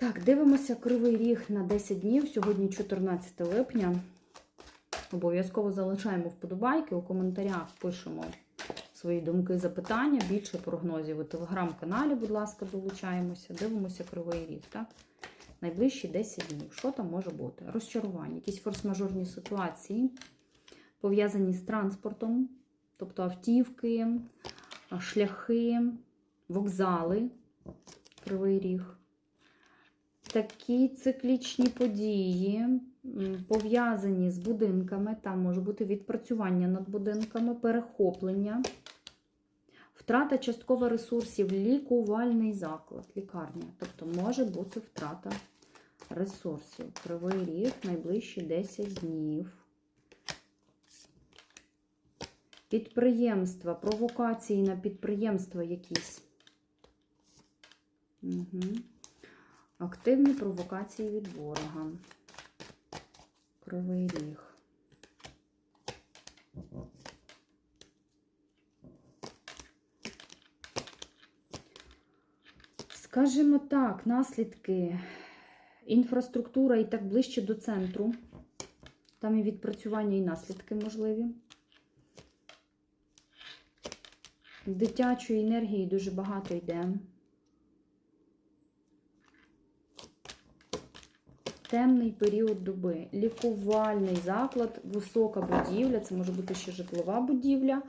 Так, дивимося кривий ріг на 10 днів. Сьогодні 14 липня. Обов'язково залишаємо вподобайки. У коментарях пишемо свої думки, запитання. Більше прогнозів у телеграм-каналі, будь ласка, долучаємося. Дивимося кривий ріг. Так? Найближчі 10 днів. Що там може бути? Розчарування, якісь форс-мажорні ситуації, пов'язані з транспортом, тобто автівки, шляхи, вокзали, кривий ріг. Такі циклічні події, пов'язані з будинками, там може бути відпрацювання над будинками, перехоплення, втрата частково ресурсів, лікувальний заклад, лікарня. Тобто може бути втрата ресурсів. Кривий ріг найближчі 10 днів. Підприємства, провокації на підприємства якісь. Угу. Активні провокації від ворога. Кривий ріг. Скажімо так, наслідки. Інфраструктура і так ближче до центру. Там і відпрацювання, і наслідки можливі. Дитячої енергії дуже багато йде. Темний період доби. Лікувальний заклад, висока будівля, це може бути ще житлова будівля,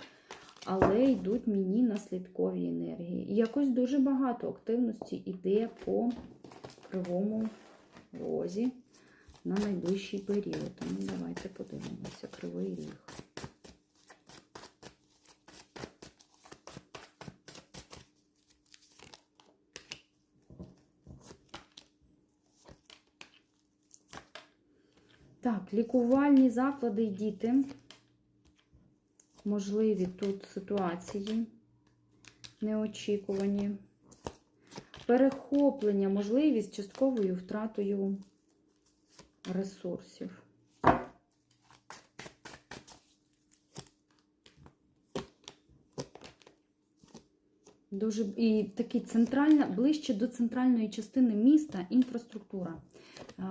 але йдуть мені наслідкові енергії. І якось дуже багато активності йде по кривому розі на найближчий період. Тому давайте подивимося, кривий ріг. Так, лікувальні заклади і діти. Можливі тут ситуації неочікувані. Перехоплення, можливість частковою втратою ресурсів. Дуже і такі центральна, ближче до центральної частини міста інфраструктура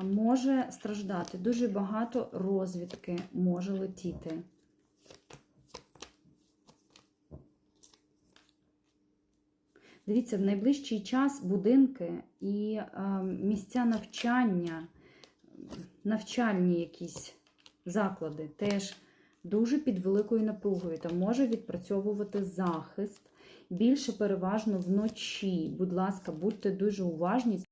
може страждати. Дуже багато розвідки може летіти. Дивіться, в найближчий час будинки і е, місця навчання, навчальні якісь заклади теж дуже під великою напругою. Там може відпрацьовувати захист більше переважно вночі. Будь ласка, будьте дуже уважні.